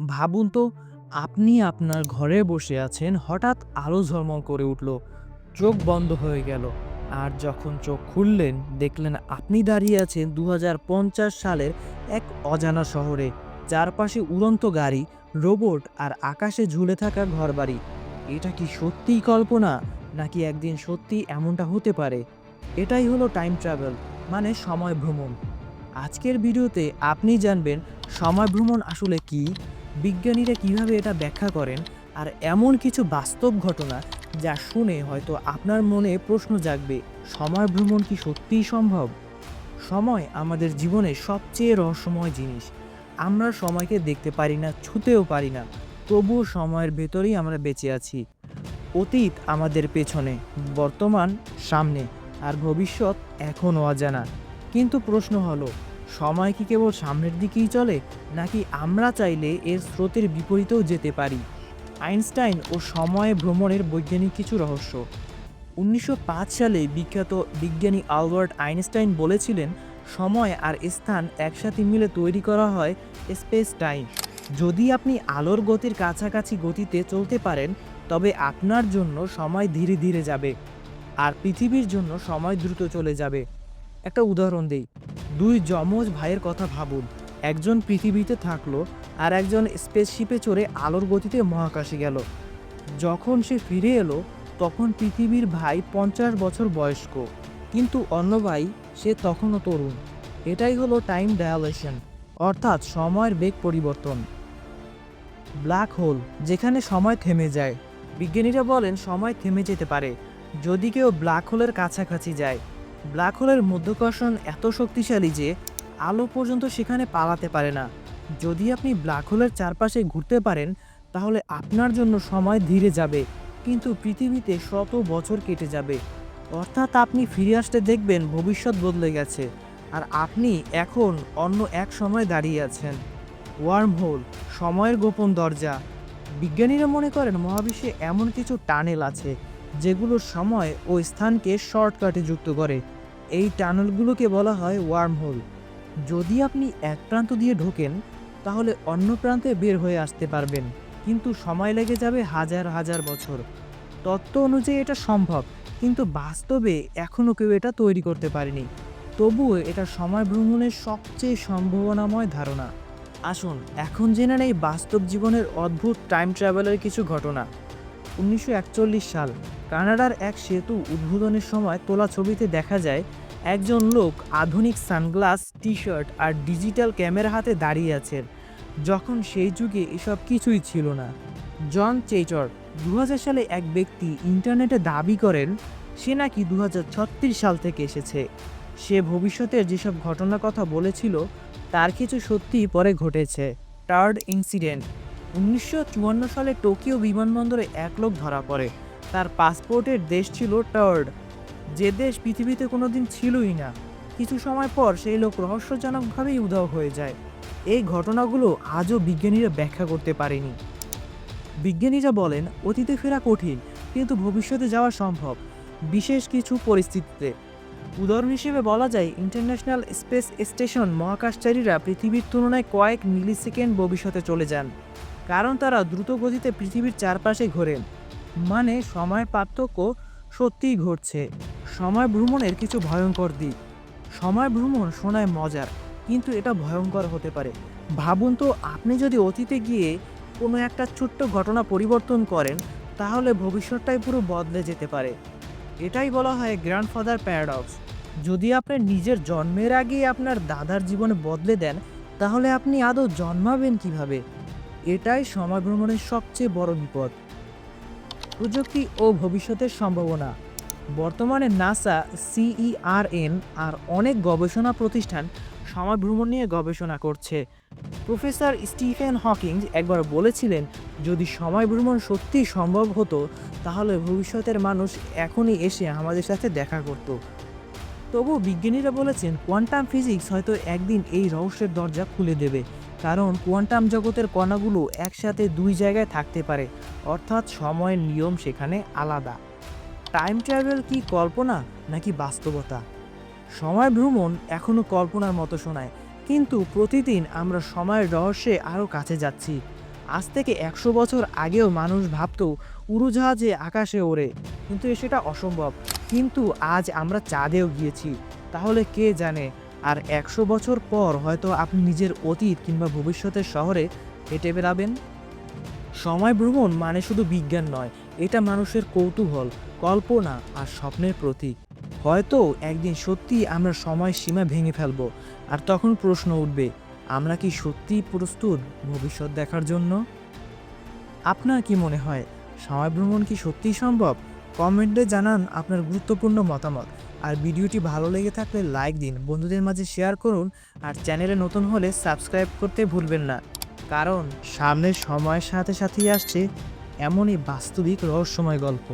ভাবুন তো, আপনি আপনার ঘরে বসে আছেন, হঠাৎ আলো ঝলমল করে উঠল, চোখ বন্ধ হয়ে গেল, আর যখন চোখ খুললেন, দেখলেন আপনি দাঁড়িয়ে আছেন দু হাজার পঞ্চাশ সালের এক অজানা শহরে, চারপাশে উড়ন্ত গাড়ি, রোবট আর আকাশে ঝুলে থাকা ঘরবাড়ি। এটা কি সত্যিই কল্পনা, নাকি একদিন সত্যি এমনটা হতে পারে? এটাই হলো টাইম ট্রাভেল মানে সময় ভ্রমণ। আজকের ভিডিওতে আপনি জানবেন, সময় ভ্রমণ আসলে কি বিজ্ঞানীরা কীভাবে এটা ব্যাখ্যা করেন আর এমন কিছু বাস্তব ঘটনা যা শুনে হয়তো আপনার মনে প্রশ্ন জাগবে, সময় ভ্রমণ কি সত্যিই সম্ভব? সময় আমাদের জীবনে সবচেয়ে রহস্যময় জিনিস। আমরা সময়কে দেখতে পারি না, ছুতেও পারি না। তবুও সময়ের ভেতরেই আমরা বেঁচে আছি। অতীত আমাদের পেছনে, বর্তমান সামনে, আর ভবিষ্যৎ এখনও অজানা। কিন্তু প্রশ্ন হলো সময় কি কেবল সামনের দিকেই চলে, নাকি আমরা চাইলে এর স্রোতের বিপরীতেও যেতে পারি? আইনস্টাইন ও সময়ে ভ্রমণের বৈজ্ঞানিক কিছু রহস্য। উনিশশো পাঁচ সালে বিখ্যাত বিজ্ঞানী আলবার্ট আইনস্টাইন বলেছিলেন, সময় আর স্থান একসাথে মিলে তৈরি করা হয় স্পেস টাইম যদি আপনি আলোর গতির কাছাকাছি গতিতে চলতে পারেন, তবে আপনার জন্য সময় ধীরে ধীরে যাবে, আর পৃথিবীর জন্য সময় দ্রুত চলে যাবে। একটা উদাহরণ দেই। দুই যমজ ভাইয়ের কথা ভাবুন। একজন পৃথিবীতে থাকল আর একজন স্পেসশিপে চড়ে আলোর গতিতে মহাকাশে গেল। যখন সে ফিরে এলো, তখন পৃথিবীর ভাই পঞ্চাশ বছর বয়স্ক। কিন্তু অন্য ভাই, সে তখনও তরুণ। এটাই হলো টাইম ডায়ালেশন অর্থাৎ সময়ের বেগ পরিবর্তন। ব্ল্যাক হোল যেখানে সময় থেমে যায়। বিজ্ঞানীরা বলেন সময় থেমে যেতে পারে, যদি কেউ ব্ল্যাক হোলের কাছাকাছি যায়। ব্ল্যাক হোলের মধ্যকর্ষণ এত শক্তিশালী যে আলো পর্যন্ত সেখানে পালাতে পারে না। যদি আপনি ব্ল্যাক হোলের চারপাশে ঘুরতে পারেন, তাহলে আপনার জন্য সময় ধীরে যাবে, কিন্তু পৃথিবীতে শত বছর কেটে যাবে। অর্থাৎ আপনি ফিরে আসতে দেখবেন ভবিষ্যৎ বদলে গেছে, আর আপনি এখন অন্য এক সময় দাঁড়িয়ে আছেন। ওয়ার্ম হোল সময়ের গোপন দরজা। বিজ্ঞানীরা মনে করেন মহাবিশ্বে এমন কিছু টানেল আছে যেগুলো সময় ও স্থানকে শর্টকাটে যুক্ত করে। এই টানেলগুলোকে বলা হয় ওয়ার্ম হোল যদি আপনি এক প্রান্ত দিয়ে ঢোকেন, তাহলে অন্য প্রান্তে বের হয়ে আসতে পারবেন, কিন্তু সময় লেগে যাবে হাজার হাজার বছর। তত্ত্ব অনুযায়ী এটা সম্ভব, কিন্তু বাস্তবে এখনও কেউ এটা তৈরি করতে পারেনি। তবুও এটা সময় ভ্রমণের সবচেয়ে সম্ভাবনাময় ধারণা। আসুন, এখন জেনে নেই বাস্তব জীবনের অদ্ভুত টাইম ট্রাভেলের কিছু ঘটনা। উনিশশো একচল্লিশ সাল, কানাডার এক সেতু উদ্বোধনের সময় তোলা ছবিতে দেখা যায়, একজন লোক আধুনিক সানগ্লাস টি শার্ট আর ডিজিটাল ক্যামেরা হাতে দাঁড়িয়ে আছেন। যখন সেই যুগে এসব কিছুই ছিল না। জন চেইচর দু সালে এক ব্যক্তি ইন্টারনেটে দাবি করেন, সে নাকি দু হাজার ছত্রিশ সাল থেকে এসেছে। সে ভবিষ্যতের যেসব ঘটনার কথা বলেছিল, তার কিছু সত্যি পরে ঘটেছে। টার্ড ইনসিডেন্ট উনিশশো চুয়ান্ন সালে টোকিও বিমানবন্দরে এক লোক ধরা পড়ে। তার পাসপোর্টের দেশ ছিল টার্ড। যে দেশ পৃথিবীতে কোনো দিন ছিলই না। কিছু সময় পর সেই লোক রহস্যজনকভাবেই উধাও হয়ে যায়। এই ঘটনাগুলো আজও বিজ্ঞানীরা ব্যাখ্যা করতে পারেনি। বিজ্ঞানীরা বলেন, অতীতে ফেরা কঠিন, কিন্তু ভবিষ্যতে যাওয়া সম্ভব, বিশেষ কিছু পরিস্থিতিতে। উদাহরণ হিসেবে বলা যায়, ইন্টারন্যাশনাল স্পেস স্টেশন মহাকাশচারীরা পৃথিবীর তুলনায় কয়েক মিলিসেকেন্ড ভবিষ্যতে চলে যান। কারণ তারা দ্রুত গতিতে পৃথিবীর চারপাশে ঘোরেন মানে সময়ের পার্থক্য সত্যিই ঘটছে। সময় ভ্রমণের কিছু ভয়ঙ্কর দিক। সময় ভ্রমণ শোনায় মজার, কিন্তু এটা ভয়ঙ্কর হতে পারে। ভাবুন তো, আপনি যদি অতীতে গিয়ে কোনো একটা ছোট্ট ঘটনা পরিবর্তন করেন, তাহলে ভবিষ্যৎটাই পুরো বদলে যেতে পারে। এটাই বলা হয় গ্র্যান্ডফাদার প্যারাডক্স যদি আপনি নিজের জন্মের আগেই আপনার দাদার জীবনে বদলে দেন, তাহলে আপনি আদৌ জন্মাবেন কীভাবে? এটাই সময় ভ্রমণের সবচেয়ে বড় বিপদ। প্রযুক্তি ও ভবিষ্যতের সম্ভাবনা। বর্তমানে নাসা, সিইআরএন আর অনেক গবেষণা প্রতিষ্ঠান সময় ভ্রমণ নিয়ে গবেষণা করছে। প্রফেসর স্টিফেন হকিং একবার বলেছিলেন, যদি সময় ভ্রমণ সত্যিই সম্ভব হতো, তাহলে ভবিষ্যতের মানুষ এখনই এসে আমাদের সাথে দেখা করত। তবু বিজ্ঞানীরা বলেছেন, কোয়ান্টাম ফিজিক্স হয়তো একদিন এই রহস্যের দরজা খুলে দেবে। কারণ কোয়ান্টাম জগতের কণাগুলো একসাথে দুই জায়গায় থাকতে পারে, অর্থাৎ সময়ের নিয়ম সেখানে আলাদা। টাইম ট্রাভেল কি কল্পনা নাকি বাস্তবতা? সময় ভ্রমণ এখনও কল্পনার মতো শোনায়, কিন্তু প্রতিদিন আমরা সময়ের রহস্যে আরও কাছে যাচ্ছি। আজ থেকে একশো বছর আগেও মানুষ ভাবত, উড়োজাহাজে আকাশে ওড়ে। কিন্তু সেটা অসম্ভব। কিন্তু আজ আমরা চাঁদেও গিয়েছি। তাহলে কে জানে? আর একশো বছর পর হয়তো আপনি নিজের অতীত কিংবা ভবিষ্যতের শহরে হেঁটে বেড়াবেন? সময় ভ্রমণ মানে শুধু বিজ্ঞান নয়, এটা মানুষের কৌতূহল, কল্পনা আর স্বপ্নের প্রতীক। হয়তো একদিন সত্যি আমরা সময় সীমা ভেঙে ফেলব, আর তখন প্রশ্ন উঠবে, আমরা কি সত্যিই প্রস্তুত ভবিষ্যৎ দেখার জন্য? আপনার কি মনে হয়, সময় ভ্রমণ কি সত্যিই সম্ভব? কমেন্টে জানান আপনার গুরুত্বপূর্ণ মতামত। আর ভিডিওটি ভালো লেগে থাকলে লাইক দিন, বন্ধুদের মাঝে শেয়ার করুন আর চ্যানেলে নতুন হলে সাবস্ক্রাইব করতে ভুলবেন না। কারণ সামনের সময়ের সাথে সাথেই আসছে এমনই বাস্তবিক রহস্যময় গল্প।